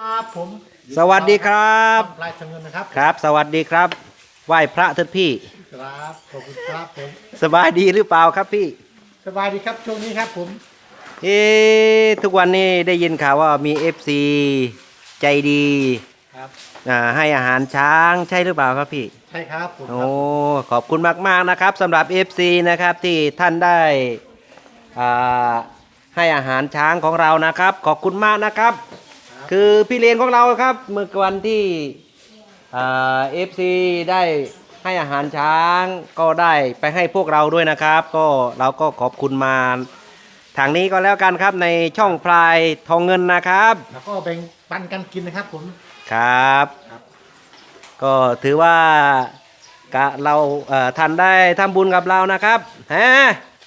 ครับผมสวัสดีครับปลายทางเงินนะครับครับ สวัสดีครับ ไหว้พระท่านพี่ ครับขอบคุณครับผมสบายดีหรือเปล่าครับพี่ สบายดีครับช่วงนี้ครับผม เอ๊ะทุกวันนี้ได้ยินข่าวว่ามี FC ใจดีครับอ่าให้อาหารช้างใช่หรือเปล่าครับพี่ ใช่ครับผมโอ้ขอบคุณมากๆนะครับสำหรับ FC นะครับที่ท่านได้อ่าให้อาหารช้างของเรานะครับ ขอบคุณมากนะครับ คือพี่เลนของเราครับเมื่อวันที่เอฟซีได้ให้อาหารช้างก็ได้ไปให้พวกเราด้วยนะครับ ก็เราก็ขอบคุณมาทางนี้ก็แล้วกันครับในช่องพลายทองเงินนะครับ แล้วก็แบ่งปันกันกินนะครับผมครับครับก็ถือว่ากะเราเอ่อท่านได้ทำบุญกับเรานะครับฮะ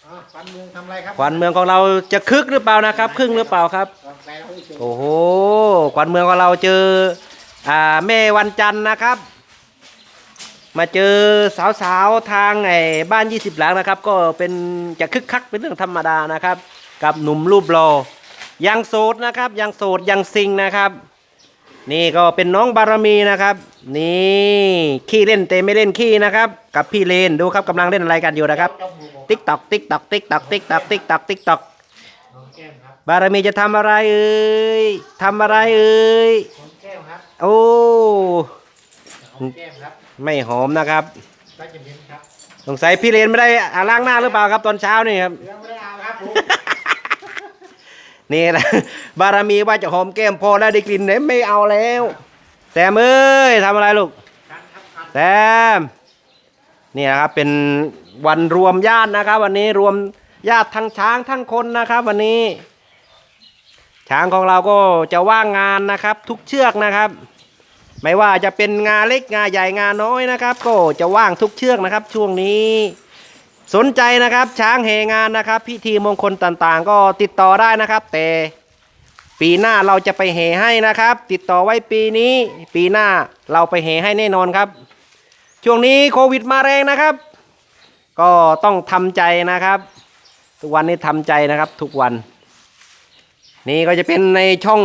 อ่าปันเมืองทำอะไรครับขวัญเมืองของเราจะคึกหรือเปล่านะครับ ครึ่งหรือเปล่าครับวางแผนเอาไว้เฉยโอ้โห ขวัญเมืองของเราเจออ่าแม่วันจันทร์นะครับ มาเจอสาวๆทางไอ้บ้าน 20 หลังนะครับ ก็เป็นจะคึกคักเป็นเรื่องธรรมดานะครับ กับหนุ่มรูปรอยังโสดนะครับยังโสดยังซิงนะครับ นี่ก็เป็นน้องบารมีนะครับ นี่ขี้เล่นแต่ไม่เล่นขี้นะครับ กับพี่เลนดูครับกำลังเล่นอะไรกันอยู่นะครับติ๊กตอกติ๊กตอกติ๊กตอกติ๊กตอกติ๊กตอกติ๊กตอกน้องแก้มครั บบารมีจะทำอะไรเอ่ยทำอะไรเอ่ยน้องแก้มครับโอ้น้องแก้มครับไม่หอมนะครับได้จะเห็นครับสงสัยพี่เลนไม่ได้อาล้างหน้าหรือเปล่าครับตอนเช้านี่ครับเรื่องไม่ได้เอาครับผมนี่แหละบารมีว่าจะหอมแก้มพอแล้วได้กลิ่นไหนไม่เอาแล้วแซมเอ้ยทำอะไรลูกคันครับคันแซมนี่นะครับเป็นวันรวมญาตินะครับ วันนี้รวมญาติทั้งช้างทั้งคนนะครับ วันนี้ ช้างของเราก็จะว่างงานนะครับ ทุกเชือกนะครับ ไม่ว่าจะเป็นงาเล็กงาใหญ่งาน้อยนะครับ ก็จะว่างทุกเชือกนะครับ ช่วงนี้สนใจนะครับช้างแหงานนะครับ พิธีมงคลต่างๆ ก็ติดต่อได้นะครับ แต่ปีหน้าเราจะไปแหให้นะครับ ติดต่อไว้ปีนี้ ปีหน้าเราไปแหให้แน่นอนครับ ช่วงนี้โควิดมาแรงนะครับ ก็ต้องทำใจนะครับ ทุกวันนี้ทำใจนะครับทุกวัน นี่ก็จะเป็นในช่อง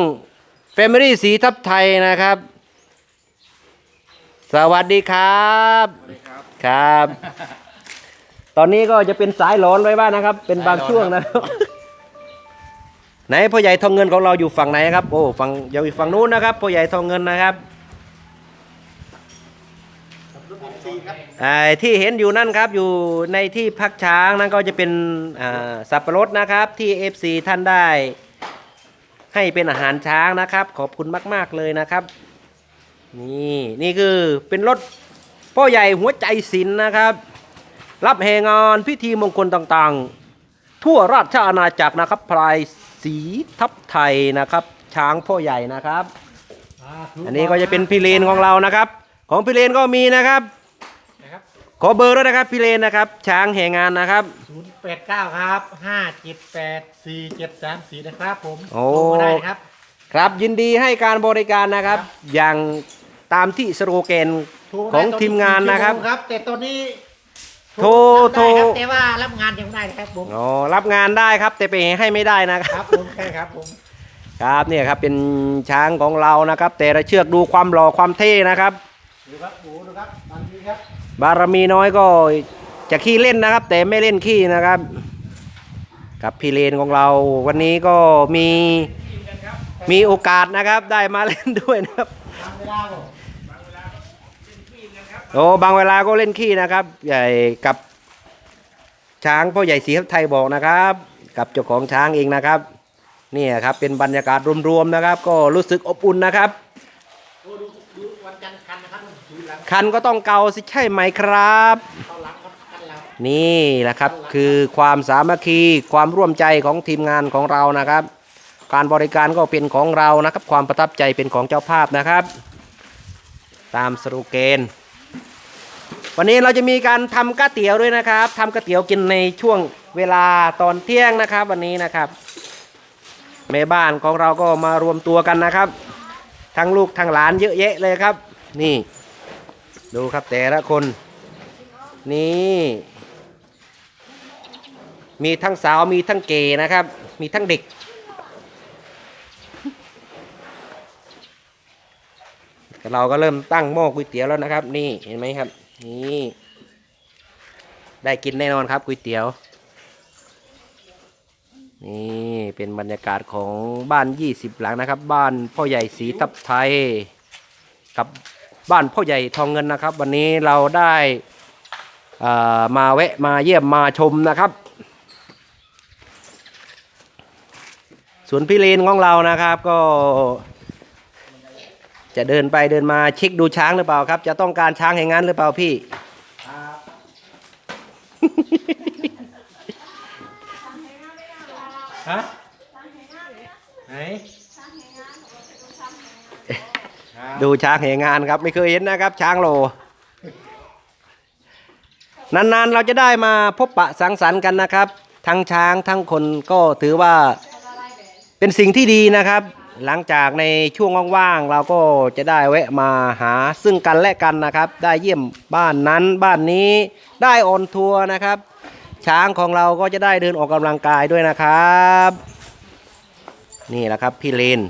Family สีทับไทยนะครับ สวัสดีครับครับ ตอนนี้ก็จะเป็นสายหลอนไว้บ้างนะครับ เป็นบางช่วงนะครับ ไหนพ่อใหญ่ทองเงินของเราอยู่ฝั่งไหนครับ โอ้ฝั่งอยู่ฝั่งนู้นนะครับพ่อใหญ่ทองเงินนะครับกับรุ่นสี่ครับไอ้ที่เห็นอยู่นั่นครับอยู่ในที่พักช้างนั่นก็จะเป็นอ่าสับปะรดนะครับที่ FC ท่านได้ ให้เป็นอาหารช้างนะครับ ขอบคุณมาก ๆ เลยนะครับ นี่นี่คือเป็นรถพ่อใหญ่หัวใจศิลป์นะครับ รับแห่งานพิธีมงคลต่างๆ ทั่วราชอาณาจักรนะครับพลายสีทับไทยนะครับ ช้างพ่อใหญ่นะครับาถูอันนี้ก็จะเป็นพี่เลนของเรานะครับ ของพี่เลนก็มีนะครับนะครับ ขอเบอร์ด้วยนะครับพี่เลนนะครับ ช้างแห่งานนะครับ ศูนย์แปดเก้าครับห้าเจ็ดแปดสี่เจ็ดสามสี่นะครับผมโอ้ โทรมาได้ครับ ครับยินดีให้การบริการนะครับอย่างตามที่สโลแกนโทรได้ของตนทีมงานนะครับกี่โมครับ แต่ตอนนี้โทรทำได้ครับโทรแต่ว่ารับงานยังไม่ได้นะครับผมอ๋อรับงานได้ครับ แต่ไปให้ไม่ได้นะคครัรับบผมใช่ครับผม ครับเนี่ยครับเป็นช้างของเรานะครับ แต่ละเชือกดูความหล่อความเท่นะครับ ดูครับดูนะครับตอนนี้ครั บารมีน้อยก็จะขี้เล่นนะครับ แต่ไม่เล่นขี้นะครับ กับพี่เลนของเราวันนี้ก็มีมีโอกาสนะครับ ได้มาเล่นด้วยนะครับโอ้บางเวลาก็เล่นขี้นะครับ ใหญ่กับช้างพ่อใหญ่สีทับไทยบอกนะครับ กับเจ้าของช้างเองนะครับนี่ครับเป็นบรรยากาศรวมๆนะครับ ก็รู้สึกอบอุ่นนะครับ วันจันทร์คันนะครับดูหลังคันก็ต้องเกาสิใช่ไหมครับ เข้าหลังครับคันหลังนี่แหละครับคือความสามัคคีความร่วมใจของทีมงานของเรานะครับ การบริการก็เป็นของเรานะครับ ความประทับใจเป็นของเจ้าภาพนะครับ ตามสโลแกนวันนี้เราจะมีการทำก๋วยเตี๋ยวด้วยนะครับทำก๋วยเตี๋ยวกินในช่วงเวลาตอนเที่ยงนะครับ วันนี้นะครับแม่บ้านของเราก็มารวมตัวกันนะครับ ทั้งลูกทั้งหลานเยอะแยะเลยครับ นี่ ดูครับแต่ละคน นี่ มีทั้งสาวมีทั้งเกย์นะครับ มีทั้งเด็ก เราก็เริ่มตั้งหม้อก๋วยเตี๋ยวแล้วนะครับ นี่เห็นไหมครับ นี่ ได้กินแน่นอนครับก๋วยเตี๋ยว นี่เป็นบรรยากาศของบ้าน 20 หลังนะครับ บ้านพ่อใหญ่ศรีทับไทย กับบ้านพ่อใหญ่ทองเงินนะครับ วันนี้เราได้อ่อมาแวะมาเยี่ยมมาชมนะครับสวนพิเรนของเรานะครับก็ จะเดินไปเดินมาเช็คดูช้างหรือเปล่าครับ จะต้องการช้างแห่งนั้นหรือเปล่าพี่ ฮะไหนดูช้างแห่งานครับ ไม่เคยเห็นนะครับ ช้างโล นานๆเราจะได้มาพบปะสังสรรค์กันนะครับ ทั้งช้างทั้งคนก็ถือว่าเป็นสิ่งที่ดีนะครับ หลังจากในช่วงว่างๆเราก็จะได้แวะมาหาซึ่งกันและกันนะครับ ได้เยี่ยมบ้านนั้นบ้านนี้ได้ออนทัวร์นะครับ ช้างของเราก็จะได้เดินออกกำลังกายด้วยนะครับ นี่แหละครับพี่เลน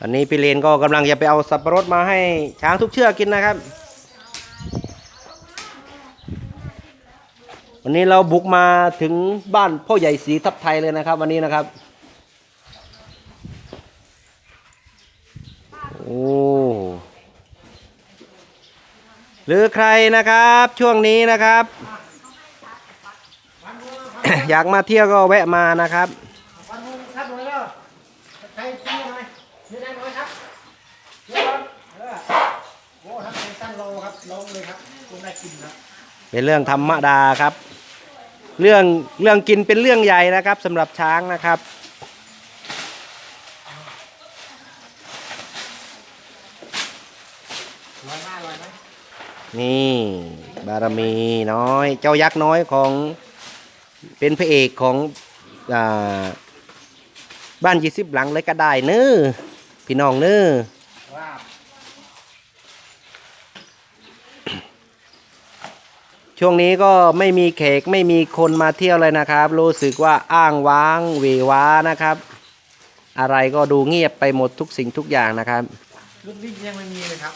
อันนี้พี่เลนก็กำลังจะไปเอาสับปะรดมาให้ช้างทุกเชือกกินนะครับ วันนี้เราบุกมาถึงบ้านพ่อใหญ่ศรีทับไทยเลยนะครับ วันนี้นะครับ โอ้ หรือใครนะครับช่วงนี้นะครับ อยากมาเที่ยวก็แวะมานะครับเป็นเลยครับลงได้กินครับเป็นเรื่องธรรมดาครับ เรื่องเรื่องกินเป็นเรื่องใหญ่นะครับสำหรับช้างนะครับ ลอยมากลอยไหม นี่บารมีน้อย เจ้ายักษ์น้อยของเป็นพระเอกของอาบ้านยี่สิบหลังเลยก็ได้เนื้อพี่น้องเนื้อว่ช่วงนี้ก็ไม่มีแขกไม่มีคนมาเที่ยวเลยนะครับ รู้สึกว่าอ้างว้างเหวว้านะครับ อะไรก็ดูเงียบไปหมดทุกสิ่งทุกอย่างนะครับ รุ่นวิ่งยังไม่มีเลยครับ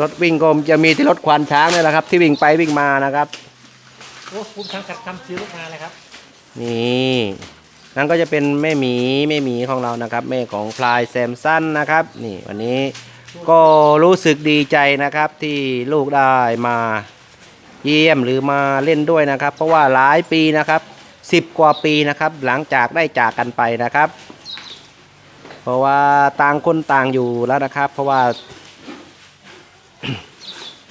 รถวิ่งก็จะมีที่รถควานช้างนี่แหละครับ ที่วิ่งไปวิ่งมานะครับโอ้คุณทำกัดคำซื้อลูกมาเลยครับนี่นั่นก็จะเป็นแม่หมีแม่หมีของเรานะครับ แม่ของพลายแซมสันนะครับ นี่วันนี้ก็รู้สึกดีใจนะครับที่ลูกได้มาเยี่ยมหรือมาเล่นด้วยนะครับ เพราะว่าหลายปีนะครับสิบกว่าปีนะครับ หลังจากได้จากกันไปนะครับ เพราะว่าต่างคนต่างอยู่แล้วนะครับ เพราะว่า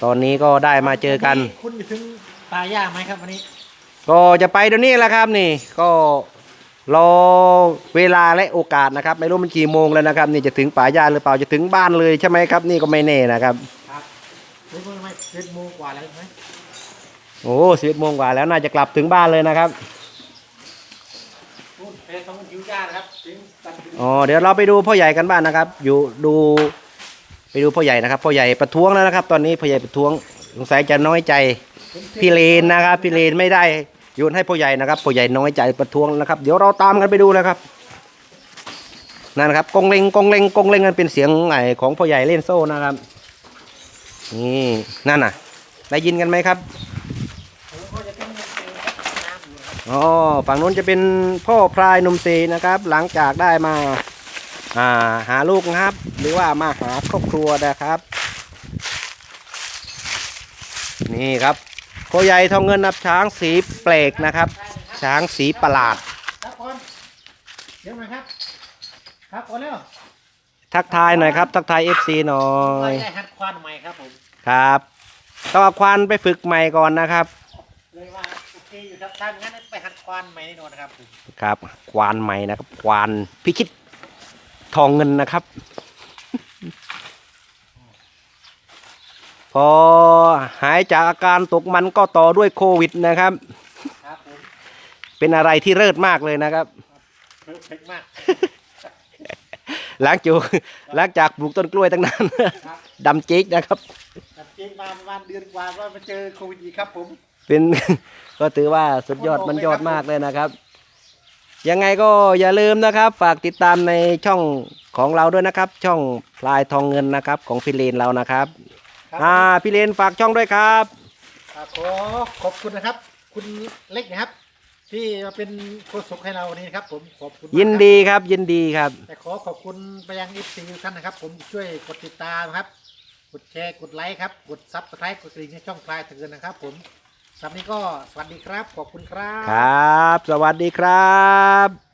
ตอนนี้ก็ได้มาเจอกัน คุณจะถึงปลาย่างไหมครับวันนี้ ก็จะไปเดี๋ยวนี้แหละครับนี่ ก็รอเวลาและโอกาสนะครับ ไม่รู้มันกี่โมงแล้วนะครับ นี่จะถึงป่าหญ้าหรือเปล่าจะถึงบ้านเลยใช่ไหมครับ นี่ก็ไม่แน่นะครับครับเจ็ดโมงไหมเจ็ดโมงกว่าแล้วใช่ไหมโอ้สิบโมงกว่าแล้วน่าจะกลับถึงบ้านเลยนะครับพูดเป็นต้องคิวจ้านะครับถึงตัดถึง อ๋อเดี๋ยวเราไปดูพ่อใหญ่กันบ้านนะครับ อยู่ดู ไปดูพ่อใหญ่นะครับพ่อใหญ่ประท้วงแล้วนะครับ ตอนนี้พ่อใหญ่ประท้วงสงสัยจะน้อยใจพี่เลนนะครับพี่เลนไม่ได้โยนให้พ่อใหญ่นะครับพ่อใหญ่น้อยใจประท้วงนะครับ เดี๋ยวเราตามกันไปดูนะครับนั่นนะครับกงเลงกงเลงกงเลงนั่นเป็นเสียงไอของพ่อใหญ่เล่นโซ่นะครับนี่นั่นน่ะ ได้ยินกันไหมครับอ๋อฝั่งนู้นจะเป็นพ่อพรายนมเซนะครับ หลังจากได้มา อ่าหาลูกนะครับ หรือว่ามาหาครอบครัวนะครับ นี่ครับพ่อใหญ่ทองเงินนับช้างสีแปลกนะครับ ช้างสีประหลาดครับก่อนเดี๋ยวหน่อยครับ ครับก่อนเร็วทักทายหน่อยครับ ทักทาย FC หน่อไปยได้หัดควานใหม่ครับผมครับต้องเอาควานไปฝึกใหม่ก่อนนะครับเลยว่าโอเคอยู่ครับถ้างั้นไปหัดควานใหม่แน่นอนนะครับผมครับควานใหม่นะครับควานพิชิต ทองเงินนะครับ พอหายจากอาการตกมันก็ต่อด้วยโควิดนะครับครับผมเป็นอะไรที่เลิศมากเลยนะครับเพอร์เฟกต์มากหลังจากหลังจากปลูกต้นกล้วยตั้งนานครับดำจิกนะครับตัดเกงมาประมาณเดือนกว่าก็มาเจอโควิดอีกครับผม เป็นก็ถือว่าสุดยอดมันยอดมากเลยนะครับ ยังไงก็อย่าลืมนะครับ ฝากติดตามในช่องของเราด้วยนะครับ ช่องพลายทองเงินนะครับ ของพี่เลนเรานะครับครับ อ่าพี่เลนฝากช่องด้วยครับ อ่าขอขอบคุณนะครับ คุณเล็กนะครับ ที่มาเป็นโฆษกให้เราวันนี้นะครับ ผมขอบคุณมากครับยินดีครับยินดีครับ แต่ขอขอบคุณไปยังอีซีทุกท่านนะครับ ผมช่วยกดติดตามนะครับ กดแชร์กดไลค์ครับ กดซับสไครต์กดกระดิ่งในช่องพลายทางเงินนะครับ ผม สำหรับนี้ก็สวัสดีครับ ขอบคุณครับ ครับ สวัสดีครับ